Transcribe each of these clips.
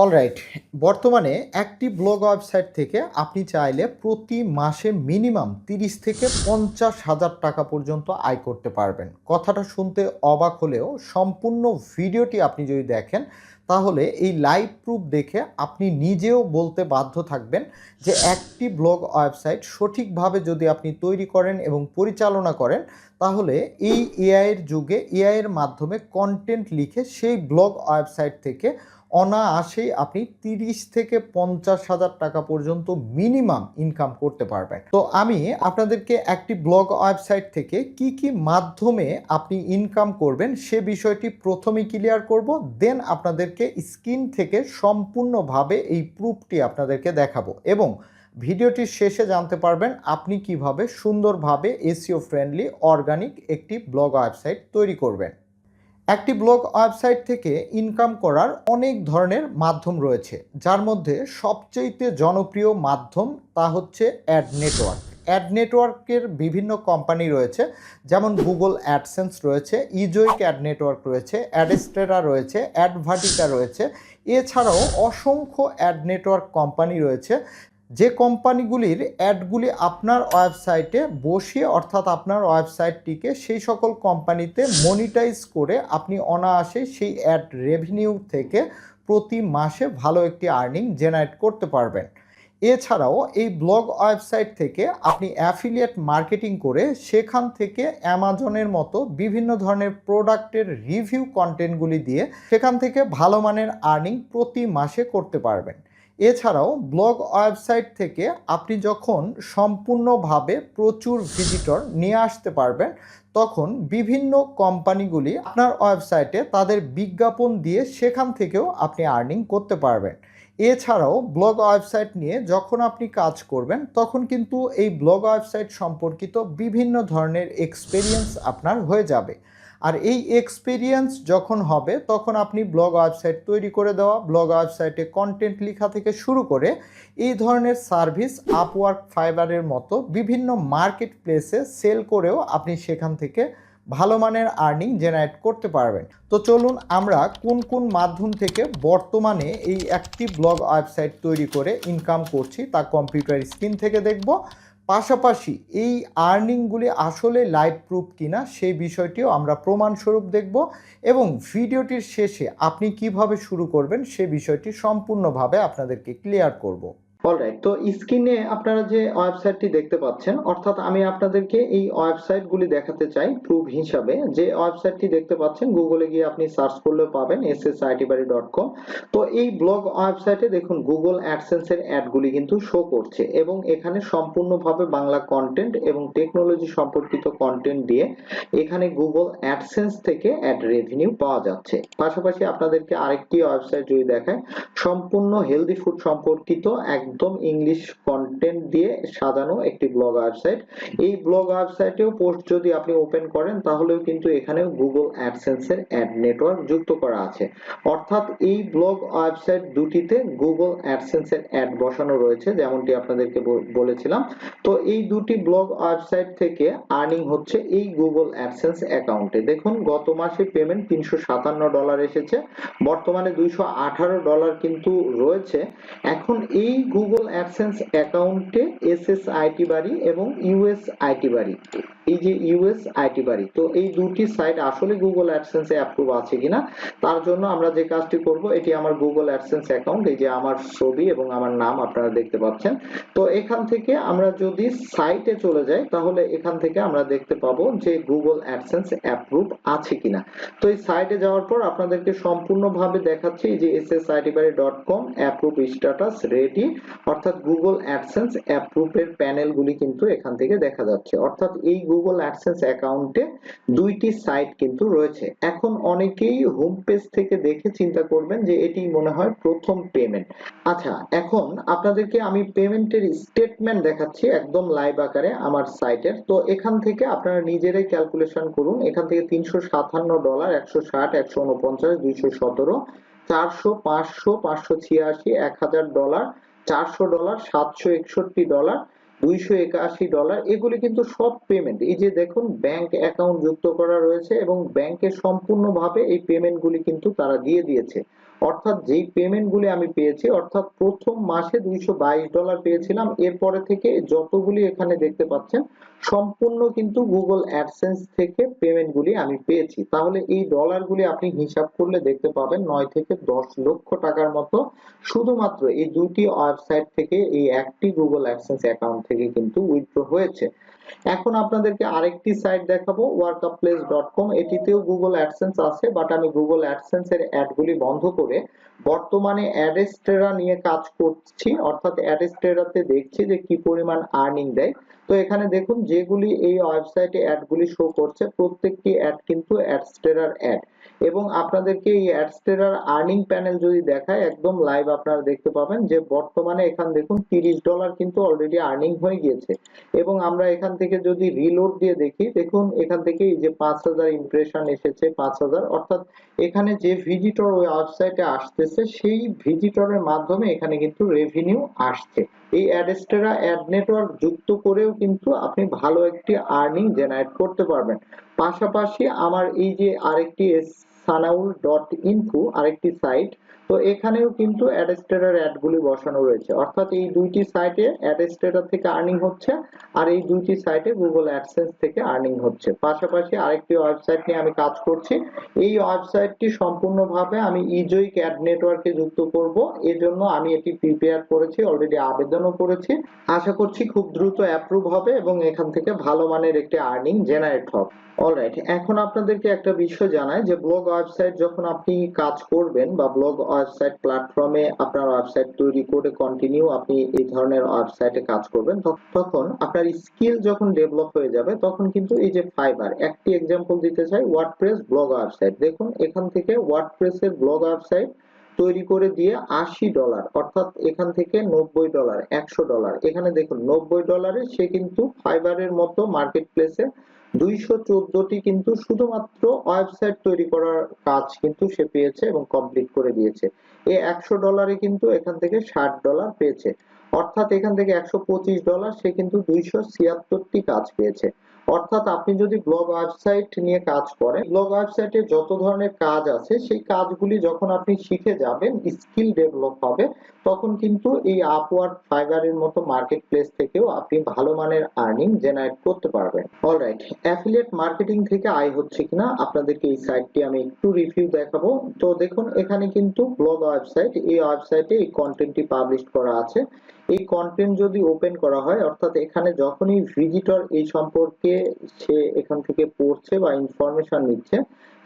Alright বর্তমানে একটি blog website থেকে আপনি চাইলে প্রতি মাসে মিনিমাম তিরিশ থেকে পঞ্চাশ হাজার টাকা পর্যন্ত আয় করতে পারবেন। কথাটা শুনতে অবাক হলেও সম্পূর্ণ ভিডিওটি আপনি যদি দেখেন, তাহলে এই লাইভ প্রুফ দেখে আপনি নিজেও বলতে বাধ্য থাকবেন যে একটি ব্লগ ওয়েবসাইট সঠিকভাবে যদি আপনি তৈরি করেন এবং পরিচালনা করেন, তাহলে এই এআইয়ের যুগে এআইয়ের মাধ্যমে কন্টেন্ট লিখে সেই ব্লগ ওয়েবসাইট থেকে অনায়াসেই আপনি তিরিশ থেকে পঞ্চাশ হাজার টাকা পর্যন্ত মিনিমাম ইনকাম করতে পারবেন। তো আমি আপনাদেরকে একটি ব্লগ ওয়েবসাইট থেকে কি কি মাধ্যমে আপনি ইনকাম করবেন সে বিষয়টি প্রথমে ক্লিয়ার করব দেন আপনাদেরকে স্ক্রিন থেকে সম্পূর্ণভাবে এই প্রুফটি আপনাদেরকে দেখাবো এবং ভিডিওটির শেষে জানতে পারবেন আপনি কীভাবে সুন্দরভাবে এসিও ফ্রেন্ডলি অর্গানিক একটি ব্লগ ওয়েবসাইট তৈরি করবেন। একটি ব্লগ ওয়েবসাইট থেকে ইনকাম করার অনেক ধরনের মাধ্যম রয়েছে, যার মধ্যে সবচেয়েতে জনপ্রিয় মাধ্যম তা হচ্ছে অ্যাড নেটওয়ার্ক। অ্যাড নেটওয়ার্কের বিভিন্ন কোম্পানি রয়েছে, যেমন গুগল অ্যাডসেন্স রয়েছে, ইজোইক অ্যাড নেটওয়ার্ক রয়েছে, অ্যাডেস্টেরা রয়েছে, অ্যাডভার্টিকা রয়েছে। এছাড়াও অসংখ্য অ্যাড নেটওয়ার্ক কোম্পানি রয়েছে যে কোম্পানিগুলির অ্যাডগুলি আপনার ওয়েবসাইটে বসিয়ে অর্থাৎ আপনার ওয়েবসাইটটিকে সেই সকল কোম্পানিতে মনিটাইজ করে আপনি অনায়াসে সেই অ্যাড রেভিনিউ থেকে প্রতি মাসে ভালো একটি আর্নিং জেনারেট করতে পারবেন। এছাড়াও এই ব্লগ ওয়েবসাইট থেকে আপনি অ্যাফিলিয়েট মার্কেটিং করে সেখান থেকে অ্যামাজনের মতো বিভিন্ন ধরনের প্রোডাক্টের রিভিউ কন্টেন্টগুলি দিয়ে সেখান থেকে ভালো মানের আর্নিং প্রতি মাসে করতে পারবেন। এছাড়াও ব্লগ ওয়েবসাইট থেকে আপনি যখন সম্পূর্ণভাবে প্রচুর ভিজিটর নিয়ে আসতে পারবেন, তখন বিভিন্ন কোম্পানিগুলি আপনার ওয়েবসাইটে তাদের বিজ্ঞাপন দিয়ে সেখান থেকেও আপনি আর্নিং করতে পারবেন। এছাড়াও ব্লগ ওয়েবসাইট নিয়ে যখন আপনি কাজ করবেন, তখন কিন্তু এই ব্লগ ওয়েবসাইট সম্পর্কিত বিভিন্ন ধরনের এক্সপেরিয়েন্স আপনার হয়ে যাবে। আর এই এক্সপিরিয়েন্স যখন হবে, তখন আপনি ব্লগ ওয়েবসাইট তৈরি করে দেওয়া ব্লগ ওয়েবসাইটে কন্টেন্ট লেখা থেকে শুরু করে এই ধরনের সার্ভিস আপওয়ার্ক ফাইবারের মতো বিভিন্ন মার্কেট প্লেসে সেল করেও আপনি সেখান থেকে ভালো মানের আর্নিং জেনারেট করতে পারবেন। তো চলুন আমরা কোন কোন মাধ্যম থেকে বর্তমানে এই একটি ব্লগ ওয়েবসাইট তৈরি করে ইনকাম করছি, তা কম্পিউটার স্ক্রিন থেকে দেখব। পাশাপাশি এই আর্নিংগুলি আসলে লাইভ প্রুফ কিনা সেই বিষয়টিও আমরা প্রমাণস্বরূপ দেখব এবং ভিডিওটির শেষে আপনি কীভাবে শুরু করবেন সে বিষয়টি সম্পূর্ণভাবে আপনাদেরকে ক্লিয়ার করব। অলরাইট তো স্ক্রিনে আপনারা যে ওয়েবসাইটটি দেখতে পাচ্ছেন, অর্থাৎ আমি আপনাদেরকে এই ওয়েবসাইটগুলি দেখাতে চাই প্রুফ হিসাবে। যে ওয়েবসাইটটি দেখতে পাচ্ছেন গুগলে গিয়ে আপনি সার্চ করলেও পাবেন কম তো এই ব্লগ ওয়েবসাইটে দেখুন গুগল অ্যাডসেন্স এর অ্যাডগুলি কিন্তু শো করছে এবং এখানে সম্পূর্ণভাবে বাংলা কন্টেন্ট এবং টেকনোলজি সম্পর্কিত কন্টেন্ট দিয়ে এখানে গুগল অ্যাডসেন্স থেকে অ্যাড রেভিনিউ পাওয়া যাচ্ছে। পাশাপাশি আপনাদেরকে আরেকটি ওয়েবসাইট যদি দেখায়, সম্পূর্ণ হেলদি ফুড সম্পর্কিত একদম ইংলিশ কন্টেন্ট দিয়ে সাজানো একটি ব্লগ ওয়েবসাইট এই ব্লগ ওয়েবসাইটেও পোস্ট যদি আপনি ওপেন করেন, তাহলেও কিন্তু এখানেও গুগল অ্যাডসেন্স এর অ্যাড নেটওয়ার্ক যুক্ত করা আছে। অর্থাৎ এই ব্লগ ওয়েবসাইট দুটিতে গুগল অ্যাডসেন্স এর অ্যাড বসানো রয়েছে, যেমনটি আপনাদেরকে বলেছিলাম। তো এই দুটি ব্লগ ওয়েবসাইট থেকে আর্নিং হচ্ছে এই গুগল অ্যাডসেন্স অ্যাকাউন্টে দেখুন, গত মাসে পেমেন্ট তিনশো সাতান্ন ডলার এসেছে, বর্তমানে দুইশো আঠারো ডলার কিন্তু রয়েছে। এখন এই গুগল অ্যাডসেন্স অ্যাকাউন্টে এস এস আইটি বাড়ি এবং ইউএস আইটি বাড়ি। এই যে ইউএস আইটি বাড়ি, তো এই দুটি সাইট আসলে গুগল অ্যাডসেন্স অ্যাপ্রুভ আছে কিনা, তার জন্য আমরা যে কাজটি করব, এটি আমার গুগল অ্যাডসেন্স অ্যাকাউন্ট এই যে আমার ছবি এবং আমার নাম আপনারা দেখতে পাচ্ছেন। তো এখান থেকে আমরা যদি সাইটে চলে যাই, তাহলে এখান থেকে আমরা দেখতে পাবো যে গুগল অ্যাডসেন্স অ্যাপ্রুভ আছে কিনা। তো এই সাইটে যাওয়ার পর আপনাদেরকে সম্পূর্ণভাবে দেখাচ্ছি যে S S IT Bari dot com approve status ready অর্থাৎ গুগল অ্যাডসেন্স অ্যাপ্রুভের প্যানেলগুলি কিন্তু এখান থেকে দেখা যাচ্ছে। অর্থাৎ এই গুগল অ্যাডসেন্স অ্যাকাউন্টে দুইটি সাইট কিন্তু রয়েছে। এখন অনেকেই হোম পেজ থেকে দেখে চিন্তা করবেন যে এটি মনে হয় প্রথম পেমেন্ট আচ্ছা এখন আপনাদেরকে আমি পেমেন্টের স্টেটমেন্ট দেখাচ্ছি একদম লাইভ আকারে আমার সাইটের তো এখান থেকে আপনারা নিজেরাই ক্যালকুলেশন করুন। এখান থেকে তিনশো সাতান্ন ডলার একশো ষাট, একশো উনপঞ্চাশ দুইশো সতেরো, চারশো, পাঁচশো পাঁচশো ছিয়াশি, এক হাজার ডলার চারশো ডলার সাতশো একষট্টি ডলার দুইশো একাশি ডলার। এগুলি কিন্তু সব পেমেন্ট এই যে দেখুন ব্যাংক অ্যাকাউন্ট যুক্ত করা রয়েছে এবং ব্যাংকে সম্পূর্ণভাবে এই পেমেন্টগুলি কিন্তু তারা দিয়ে দিয়েছে। অর্থাৎ যেই পেমেন্টগুলি আমি পেয়েছি, অর্থাৎ প্রথম মাসে দুইশো বাইশ ডলার পেয়েছিলাম, এরপরে থেকে যতগুলি এখানে দেখতে পাচ্ছেন, সম্পূর্ণ কিন্তু গুগল অ্যাডসেন্স থেকে পেমেন্টগুলি আমি পেয়েছি। তাহলে এই ডলারগুলি আপনি হিসাব করলে দেখতে পাবেন নয় থেকে দশ লক্ষ টাকার মতো। শুধুমাত্র এই দুটি ওয়েবসাইট থেকে এই একটি গুগল অ্যাডসেন্স অ্যাকাউন্ট থেকে কিন্তু উইথড্র হয়েছে। এখন আপনাদেরকে আরেকটি সাইট দেখাবো workupplace.com এটিতেও গুগল অ্যাডসেন্স আছে বাট আমি গুগল অ্যাডসেন্স এর অ্যাডগুলি বন্ধ করে বর্তমানে অ্যাডেস্টেরা নিয়ে কাজ করছি। অর্থাৎ অ্যাডেস্টেরাতে দেখছি যে কি পরিমাণ আর্নিং দেয়। তো এখানে দেখুন যেগুলি এই ওয়েবসাইটে অ্যাডগুলি শো করছে, প্রত্যেকটি অ্যাড কিন্তু অ্যাডস্টেরার অ্যাড এবং আপনাদেরকে এই অ্যাডস্টেরার আর্নিং প্যানেল যদি দেখায়, একদম লাইভ আপনারা দেখতে পাবেন যে বর্তমানে এখান দেখুন তিরিশ ডলার কিন্তু অলরেডি আর্নিং হয়ে গিয়েছে। এবং আমরা এখান থেকে যদি রিলোড দিয়ে দেখি, দেখুন এখান থেকে এই যে পাঁচ হাজার ইমপ্রেশন এসেছে, পাঁচ হাজার, অর্থাৎ এখানে যে ভিজিটর ওই ওয়েবসাইটে আসতেছে, সেই ভিজিটরের মাধ্যমে এখানে কিন্তু রেভিনিউ আসছে। এই অ্যাডেস্টেরা অ্যাড নেটওয়ার্ক যুক্ত করেও কিন্তু আপনি ভালো একটি আর্নিং জেনারেট করতে পারবেন। পাশাপাশি আমার এই যে আরেকটি সানাউল ডট ইনফো আরেকটি সাইট তো এখানেও কিন্তু অ্যাডেস্টেরার অ্যাডগুলি বসানো রয়েছে। অর্থাৎ এই দুইটি সাইটে অ্যাডেস্টেরার থেকে আর্নিং হচ্ছে আর এই দুইটি সাইটে গুগল অ্যাডসেন্স থেকে আর্নিং হচ্ছে। পাশাপাশি আরেকটি ওয়েবসাইট নিয়ে আমি কাজ করছি। এই ওয়েবসাইটটি সম্পূর্ণভাবে আমি ইজয়িক অ্যাড নেটওয়ার্কে যুক্ত করব। এজন্য আমি এটি প্রিপেয়ার করেছি অলরেডি আবেদনও করেছি। আশা করছি খুব দ্রুত অ্যাপ্রুভ হবে এবং এখান থেকে ভালো মানের একটি আর্নিং জেনারেট হবে। অলরাইট এখন আপনাদেরকে একটা বিষয় জানায় যে ব্লগ ওয়েবসাইট যখন আপনি কাজ করবেন বা ব্লগ ওয়েবসাইট প্ল্যাটফর্মে আপনার ওয়েবসাইট তৈরি করে কন্টিনিউ আপনি এই ধরনের ওয়েবসাইটে কাজ করবেন। তখন আপনার স্কিল যখন ডেভেলপ হয়ে যাবে, তখন কিন্তু এই যে ফাইবার একটি এক্সাম্পল দিতে চাই ওয়ার্ডপ্রেস ব্লগ ওয়েবসাইট দেখুন, এখান থেকে ওয়ার্ডপ্রেসের ব্লগ ওয়েবসাইট তৈরি করে দিয়ে আশি ডলার, অর্থাৎ এখান থেকে নব্বই ডলার, একশো ডলার। এখানে দেখুন, নব্বই ডলারে সে কিন্তু ফাইবারের মতো মার্কেট প্লেসে দুইশো চোদ্দটি কিন্তু শুধুমাত্র ওয়েবসাইট তৈরি করার কাজ কিন্তু সে পেয়েছে এবং কমপ্লিট করে দিয়েছে। এই একশো ডলারে কিন্তু এখান থেকে ষাট ডলার পেয়েছে। অর্থাৎ এখান থেকে একশো পঁচিশ ডলার সে কিন্তু দুইশো ছিয়াত্তরটি কাজ পেয়েছে। অর্থাৎ আপনি যদি ব্লগ ওয়েবসাইট নিয়ে কাজ করেন ব্লগ ওয়েবসাইটে যত ধরনের কাজ আছে, সেই কাজগুলি যখন আপনি শিখে যাবেন স্কিল ডেভেলপ হবে, তখন কিন্তু এই আপওয়ার্ক ফাইবারের মতো মার্কেট প্লেস থেকেও আপনি ভালো মানের আর্নিং জেনারেট করতে পারবেন। অলরাইট অ্যাফিলিয়েট মার্কেটিং থেকে আয় হচ্ছে কিনা, আপনাদেরকে এই সাইটটি আমি একটু রিভিউ দেখাবো। তো দেখুন, এখানে কিন্তু ব্লগ ওয়েবসাইট এই ওয়েবসাইটে এই কন্টেন্টটি পাবলিশ করা আছে। এই কন্টেন্ট যদি ওপেন করা হয়, অর্থাৎ এখানে যখনই ভিজিটর এই সম্পর্কে সে এখান থেকে পড়ছে বা ইনফরমেশন নিচ্ছে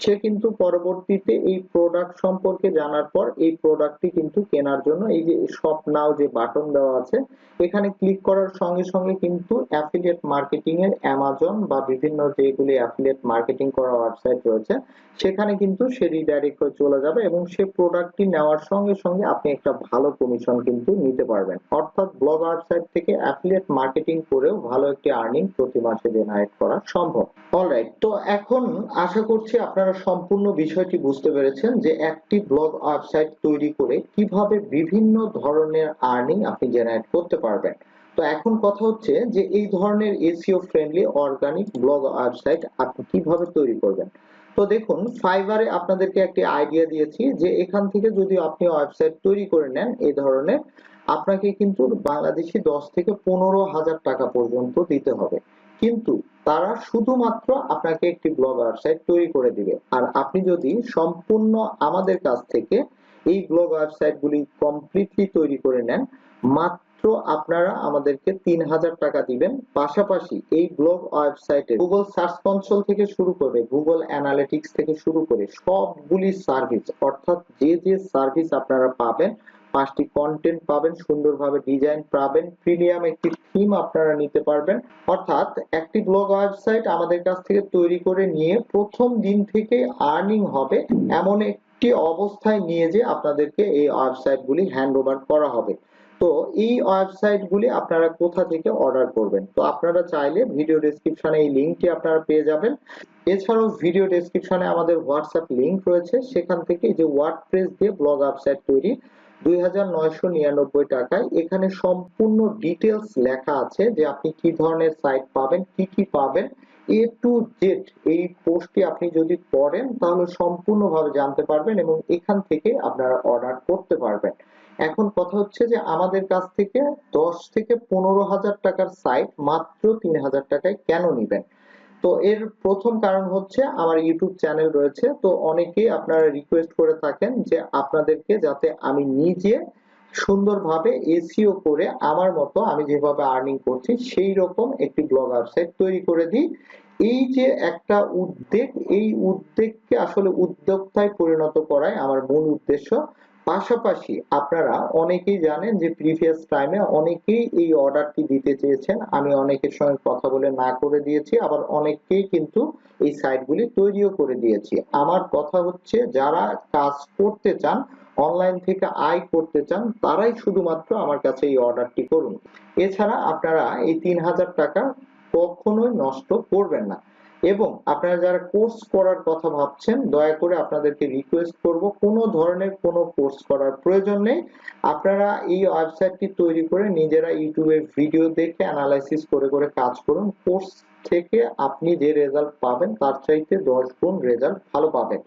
সে কিন্তু পরবর্তীতে এই প্রোডাক্ট সম্পর্কে জানার পর এই প্রোডাক্টটি কিন্তু কেনার জন্য এই যে শপ নাও যে বাটন দেওয়া আছে, এখানে ক্লিক করার সঙ্গে সঙ্গে কিন্তু অ্যাফিলিয়েট মার্কেটিং এর অ্যামাজন বা বিভিন্ন যেগুলি অ্যাফিলিয়েট মার্কেটিং করা ওয়েবসাইট রয়েছে, সেখানে কিন্তু সে রিডাইরেক্ট হয়ে চলে যাবে এবং সে প্রোডাক্টটি নেওয়ার সঙ্গে সঙ্গে আপনি একটা ভালো কমিশন কিন্তু নিতে পারবেন। অর্থাৎ ব্লগ ওয়েবসাইট থেকে অ্যাফিলিয়েট মার্কেটিং করেও ভালো একটি আর্নিং প্রতি মাসে জেনারেট করা সম্ভব। অলরাইট তো এখন আশা করছি আপনারা সম্পূর্ণ বিষয়টি বুঝতে পেরেছেন যে একটি ব্লগ ওয়েবসাইট তৈরি করে কীভাবে বিভিন্ন ধরনের আর্নিং আপনি জেনারেট করতে পারবেন। তো এখন কথা হচ্ছে যে এই ধরনের SEO friendly organic blog website আপনি কীভাবে তৈরি করবেন। তো দেখুন ফাইবারে আপনাদেরকে একটি আইডিয়া দিয়েছি যে এখান থেকে যদি আপনি ওয়েবসাইট তৈরি করে নেন, এই ধরনের, আপনাকে কিন্তু বাংলাদেশি দশ থেকে পনেরো হাজার টাকা পর্যন্ত দিতে হবে। কিন্তু তারা শুধুমাত্র আপনাকে একটি ব্লগ ওয়েবসাইট তৈরি করে দিবে। আর আপনি যদি সম্পূর্ণ আমাদের কাছ থেকে এই ব্লগ ওয়েবসাইট গুলি কমপ্লিটলি তৈরি করে নেন, মাত্র আপনারা আমাদেরকে তিন হাজার টাকা দিবেন। পাশাপাশি এই ব্লগ ওয়েবসাইটে গুগল সার্চ কনসোল থেকে শুরু করে গুগল অ্যানালিটিক্স থেকে শুরু করে সবগুলি সার্ভিস অর্থাৎ যে যে সার্ভিস আপনারা পাবেন পাঁচটি কন্টেন্ট পাবেন, সুন্দরভাবে ডিজাইন পাবেন প্রিমিয়াম একটি থিম আপনারা নিতে পারবেন। অর্থাৎ একটি ব্লগ ওয়েবসাইট আমাদের কাছ থেকে তৈরি করে নিয়ে প্রথম দিন থেকে আর্নিং হবে এমন একটি অবস্থায় নিয়ে যে আপনাদেরকে এই ওয়েবসাইটগুলি হ্যান্ড ওভার করা হবে। তো এই ওয়েবসাইটগুলি আপনারা কোথা থেকে অর্ডার করবেন? তো আপনারা চাইলে ভিডিও ডেসক্রিপশনে এই লিঙ্কটি আপনারা পেয়ে যাবেন। এছাড়াও ভিডিও ডেসক্রিপশনে আমাদের হোয়াটসঅ্যাপ লিঙ্ক রয়েছে। সেখান থেকে যে ওয়ার্ডপ্রেস দিয়ে ব্লগ ওয়েবসাইট তৈরি দুই হাজার নয়শো নিরানব্বই টাকায়। এখানে সম্পূর্ণ ডিটেলস লেখা আছে যে আপনি কি ধরনের সাইট পাবেন, কি কি পাবেন। এ টু জেড এই পোস্টটি আপনি যদি পড়েন, তাহলে সম্পূর্ণভাবে জানতে পারবেন এবং এখান থেকে আপনারা অর্ডার করতে পারবেন। এখন কথা হচ্ছে যে আমাদের কাছ থেকে দশ থেকে পনেরো হাজার টাকার সাইট মাত্র তিন হাজার টাকায় কেন নিবেন? তো এর প্রথম কারণ হচ্ছে আমার ইউটিউব চ্যানেল রয়েছে। তো অনেকেই আপনারা রিকোয়েস্ট করে থাকেন যে আপনাদেরকে যাতে আমি নিজে সুন্দরভাবে এসিও করে আমার মতো আমি যেভাবে আর্নিং করছি, সেই রকম একটি ব্লগ ওয়েবসাইট তৈরি করে দিই। এই যে একটা উদ্যোগ, এই উদ্যোগকে আসলে উদ্যোক্তায় পরিণত করাই আমার মূল উদ্দেশ্য। পাশাপাশি আপনারা অনেকেই জানেন যে প্রিভিয়াস টাইমে অনেকেই এই অর্ডারটি দিতে চেয়েছেন। আমি অনেকের সঙ্গে কথা বলে না করে দিয়েছি, আবার অনেককেই কিন্তু এই সাইটগুলি তৈরিও করে দিয়েছি। আমার কথা হচ্ছে, যারা কাজ করতে চান অনলাইন থেকে আয় করতে চান, তারাই শুধুমাত্র আমার কাছে এই অর্ডারটি করুন। এছাড়া আপনারা এই তিন হাজার টাকা কখনোই নষ্ট করবেন না। এবং আপনারা যারা কোর্স করার কথা ভাবছেন, দয়া করে আপনাদেরকে রিকোয়েস্ট করব, কোনো ধরনের কোনো কোর্স করার প্রয়োজন নেই। আপনারা এই ওয়েবসাইটটি তৈরি করে নিজেরা ইউটিউবে ভিডিও দেখে অ্যানালাইসিস করে করে কাজ করুন। কোর্স থেকে আপনি যে রেজাল্ট পাবেন, তার চাইতে দশ গুণ রেজাল্ট ভালো পাবেন।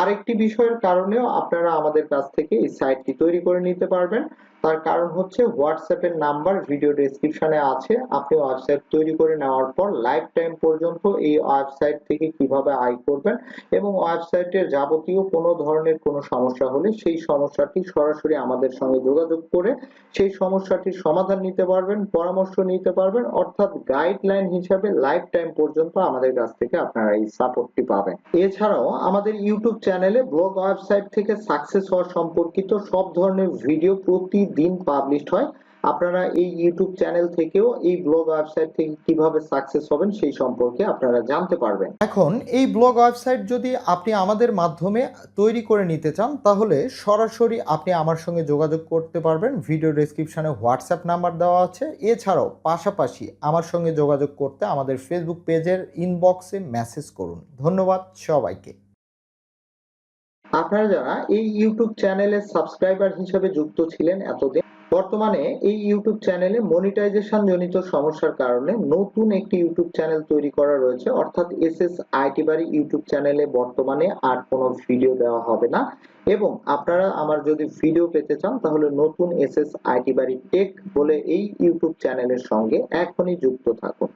আরেকটি বিষয়ের কারণেও আপনারা আমাদের কাছ থেকে এই সাইটটি তৈরি করে নিতে পারবেন। তার কারণ হচ্ছে হোয়াটসঅ্যাপের নাম্বার ভিডিও ডেসক্রিপশনে আছে। আপনি ওয়েবসাইট তৈরি করে নেওয়ার পর লাইফ টাইম পর্যন্ত এই ওয়েবসাইট থেকে কীভাবে আয় করবেন এবং ওয়েবসাইটের যাবতীয় কোনো ধরনের কোনো সমস্যা হলে সেই সমস্যাটি সরাসরি আমাদের সঙ্গে যোগাযোগ করে সেই সমস্যাটির সমাধান নিতে পারবেন, পরামর্শ নিতে পারবেন। অর্থাৎ গাইডলাইন হিসাবে লাইফ টাইম পর্যন্ত আমাদের কাছ থেকে আপনারা এই সাপোর্টটি পাবেন। এছাড়াও আমাদের ইউটিউব চ্যানেলে ব্লগ ওয়েবসাইট থেকে সাকসেস হওয়া সম্পর্কিত সব ধরনের ভিডিও প্রতিদিন পাবলিশ হয়। আপনারা এই ইউটিউব চ্যানেল থেকেও এই ব্লগ ওয়েবসাইট থেকে কীভাবে সাকসেস হবেন সেই সম্পর্কে আপনারা জানতে পারবেন। এখন এই ব্লগ ওয়েবসাইট যদি আপনি আমাদের মাধ্যমে তৈরি করে নিতে চান তাহলে সরাসরি আপনি আমার সঙ্গে যোগাযোগ করতে পারবেন। ভিডিও ডেসক্রিপশনে হোয়াটসঅ্যাপ নাম্বার দেওয়া আছে। এছাড়াও পাশাপাশি আমার সঙ্গে যোগাযোগ করতে আমাদের ফেসবুক পেজের ইনবক্সে মেসেজ করুন। ধন্যবাদ সবাইকে। আপনারা যারা এই ইউটিউব চ্যানেলের সাবস্ক্রাইবার হিসেবে যুক্ত ছিলেন এতদিন বর্তমানে এই ইউটিউব চ্যানেলে মনিটাইজেশন জনিত সমস্যার কারণে নতুন একটি ইউটিউব চ্যানেল তৈরি করা রয়েছে। অর্থাৎ S S IT Bari YouTube চ্যানেলে বর্তমানে আর কোনো ভিডিও দেওয়া হবে না। এবং আপনারা আমার যদি ভিডিও পেতে চান, তাহলে নতুন S S IT Bari tech বলে এই ইউটিউব চ্যানেলের সঙ্গে এখনই যুক্ত থাকুন।